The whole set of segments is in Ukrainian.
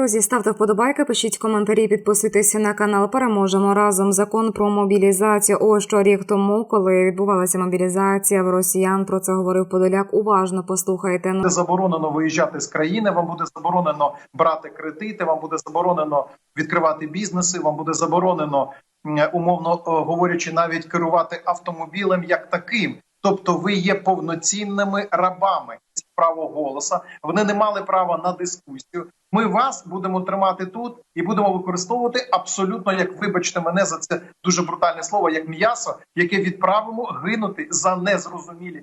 Друзі, ставте вподобайки, пишіть коментарі, підписуйтесь на канал. Переможемо разом. Закон про мобілізацію. Ось що рік тому, коли відбувалася мобілізація в росіян. Про це говорив Подоляк. Уважно послухайте. буде заборонено виїжджати з країни, вам буде заборонено брати кредити, вам буде заборонено відкривати бізнеси, вам буде заборонено, умовно е, говорячи, навіть керувати автомобілем як таким. Тобто, ви є повноцінними рабами право голоса. Вони не мали права на дискусію. Ми вас будемо тримати тут і будемо використовувати абсолютно, як вибачте мене за це дуже брутальне слово, як м'ясо, яке відправимо гинути за незрозумілі.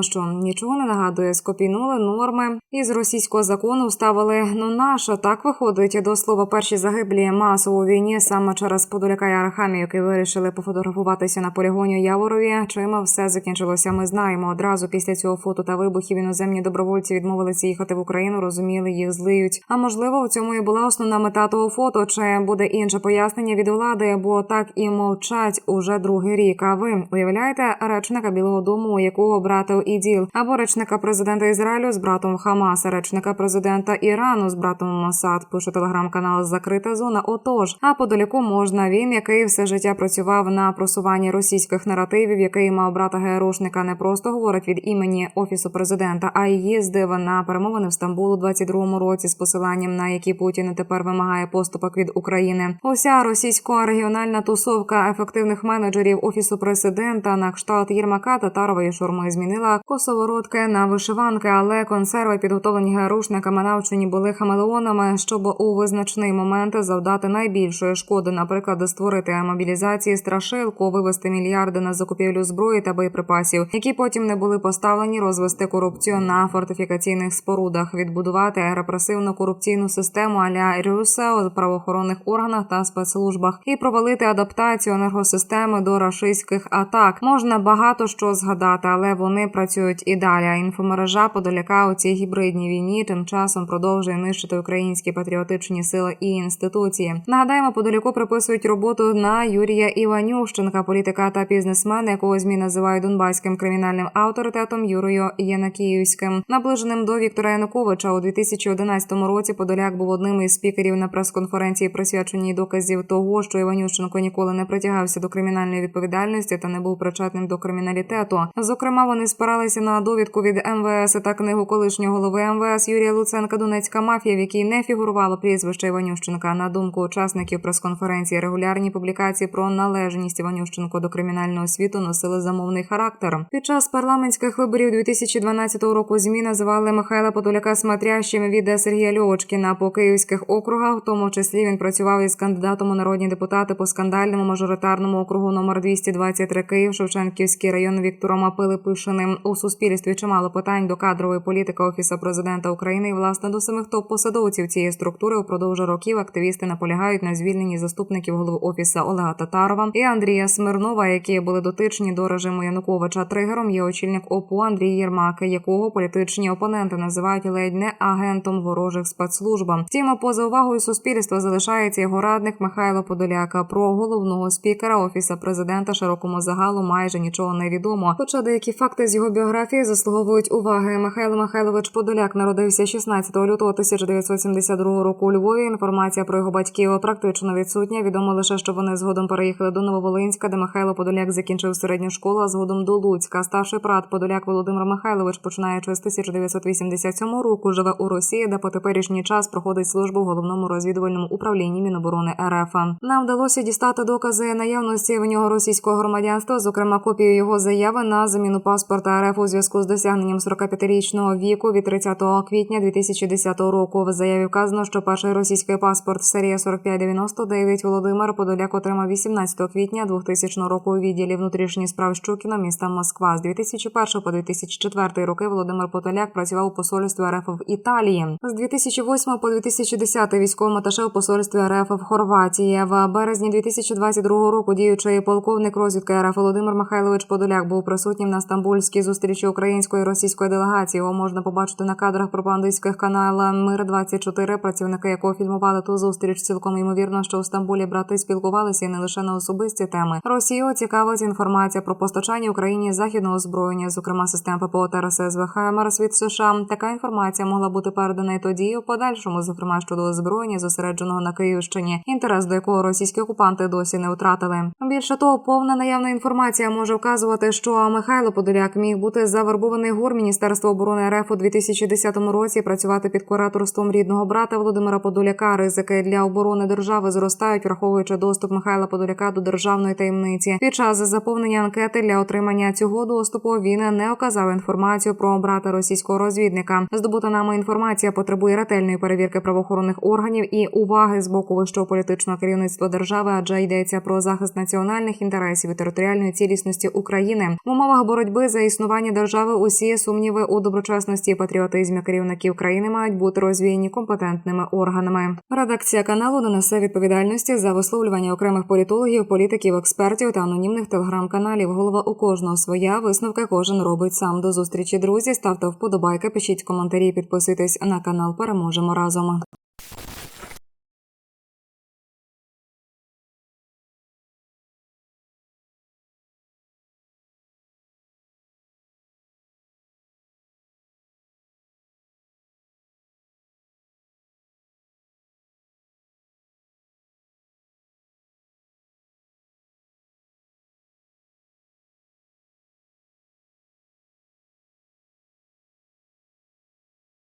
Що нічого не нагадує, скопійнули норми із російського закону вставили. Ну наша так виходить до слова перші загиблі масово війні саме через Подоляка і Арахамію, які вирішили пофотографуватися на полігоні Яворові. Чим все закінчилося? Ми знаємо. Одразу після цього фото та вибухів іноземні добровольці відмовилися їхати в Україну. Розуміли, їх злиють. А можливо, у цьому і була основна мета того фото. Чи буде інше пояснення від влади? Бо так і мовчать уже другий рік. А ви уявляєте речника Білого Дому, якого братив іділ, або речника президента Ізраїлю з братом Хамаса, речника президента Ірану з братом Масад. Пише телеграм-канал Закрита зона. Отож, а подалеку можна він, який все життя працював на просуванні російських наративів, який мав брата ГРУшника, не просто говорить від імені офісу президента, а й їздив на перемовини в Стамбул у 22-му році з посиланням на які Путін тепер вимагає поступок від України. Уся російсько-регіональна тусовка ефективних менеджерів офісу президента на кшталт Єрмака Татарової шурми змінила косоворотки на вишиванки, але консерви, підготовлені гарушниками, навчені були хамелеонами, щоб у визначний момент завдати найбільшої шкоди, наприклад, створити мобілізації страшилку, вивести мільярди на закупівлю зброї та боєприпасів, які потім не були поставлені, розвести корупцію на фортифікаційних спорудах, відбудувати репресивну корупційну систему аля Рюсе у правоохоронних органах та спецслужбах і провалити адаптацію енергосистеми до рашистських атак. Можна багато що згадати, але вони працюють і далі. Інфомережа Подоляка у цій гібридній війні тим часом продовжує нищити українські патріотичні сили і інституції. Нагадаємо, Подоляку приписують роботу на Юрія Іванющенка, політика та бізнесмена, якого змі називають донбаським кримінальним авторитетом Юрою Янакіївським, наближеним до Віктора Януковича у 2011 році. Подоляк був одним із спікерів на прес-конференції, присвяченій доказів того, що Іванющенко ніколи не притягався до кримінальної відповідальності та не був причетним до криміналітету. Зокрема, вони спиралися на довідку від МВС та книгу колишнього голови МВС Юрія Луценка Донецька мафія, в якій не фігурувало прізвище Іванющенка. На думку учасників прес-конференції, регулярні публікації про належність Іванющенко до кримінального світу носили замовний характер. Під час парламентських виборів 2012 року змі називали Михайла Подоляка смотрящим від Сергія Льовочкіна по київських округах. В тому числі він працював із кандидатом у народні депутати по скандальному мажоритарному округу номер 223 Київ, Шевченківський район Віктором Пилипишиним. У суспільстві чимало питань до кадрової політики офісу президента України і власне до самих топ-посадовців цієї структури упродовж років активісти наполягають на звільненні заступників голови офісу Олега Татарова і Андрія Смирнова, які були дотичні до режиму Януковича. Тригером є очільник ОПУ Андрій Єрмак, якого політичні опоненти називають ледь не агентом ворожих спецслужб. Втім, поза увагою суспільства залишається його радник Михайло Подоляка. Про головного спікера офіса президента широкому загалу майже нічого не відомо. Хоча деякі факти з його біографії заслуговують уваги. Михайло Михайлович Подоляк народився 16 лютого 1972 року у Львові. Інформація про його батьків практично відсутня. Відомо лише, що вони згодом переїхали до Нововолинська, де Михайло Подоляк закінчив середню школу, а згодом до Луцька. Старший брат Подоляк Володимир Михайлович, починаючи з 1987 року, живе у Росії, де по теперішній час проходить службу в головному розвідувальному управлінні Міноборони РФ. Нам вдалося дістати докази наявності в нього російського громадянства, зокрема копію його заяви на заміну паспорта РФ у зв'язку з досягненням 45-річного віку від 30 квітня 2010 року. В заяві вказано, що перший російський паспорт серія 4599 Володимир Подоляк отримав 18 квітня 2000 року у відділі внутрішніх справ Щукіна міста Москва. З 2001 по 2004 роки Володимир Подоляк працював у посольстві РФ в Італії. З 2008 по 2010 військовим аташе у посольстві РФ в Хорватії. В березні 2022 року діючий полковник розвідки РФ Володимир Михайлович Подоляк був присутнім на Стамбульській урочистій зустрічі української і російської делегації. Його можна побачити на кадрах пропагандистських каналів Мир 24 працівники якого фільмували ту зустріч. Цілком ймовірно, що у Стамбулі брати спілкувалися і не лише на особисті теми. Росію цікавить інформація про постачання Україні західного озброєння, зокрема систем ППО та РСЗВ «Хаймерс» від США. Така інформація могла бути передана і тоді, і у подальшому, зокрема щодо озброєння, зосередженого на Київщині, інтерес до якого російські окупанти досі не втратили. Більше того, повна наявна інформація може вказувати, що Михайло Подоляк міг бути завербований гур Міністерства оборони РФ у 2010 році, працювати під кураторством рідного брата Володимира Подоляка. Ризики для оборони держави зростають, враховуючи доступ Михайла Подоляка до державної таємниці. Під час заповнення анкети для отримання цього доступу він не оказав інформацію про брата російського розвідника. Здобута нами інформація потребує ретельної перевірки правоохоронних органів і уваги з боку вищого політичного керівництва держави, адже йдеться про захист національних інтересів і територіальної цілісності України в умовах боротьби за існування держави. Усі сумніви у доброчесності і патріотизмі керівників країни мають бути розвіяні компетентними органами. Редакція каналу не несе відповідальності за висловлювання окремих політологів, політиків, експертів та анонімних телеграм-каналів. Голова у кожного своя висновки кожен робить сам. До зустрічі друзі. Ставте вподобайки, пишіть коментарі, підписуйтесь на канал. Переможемо разом.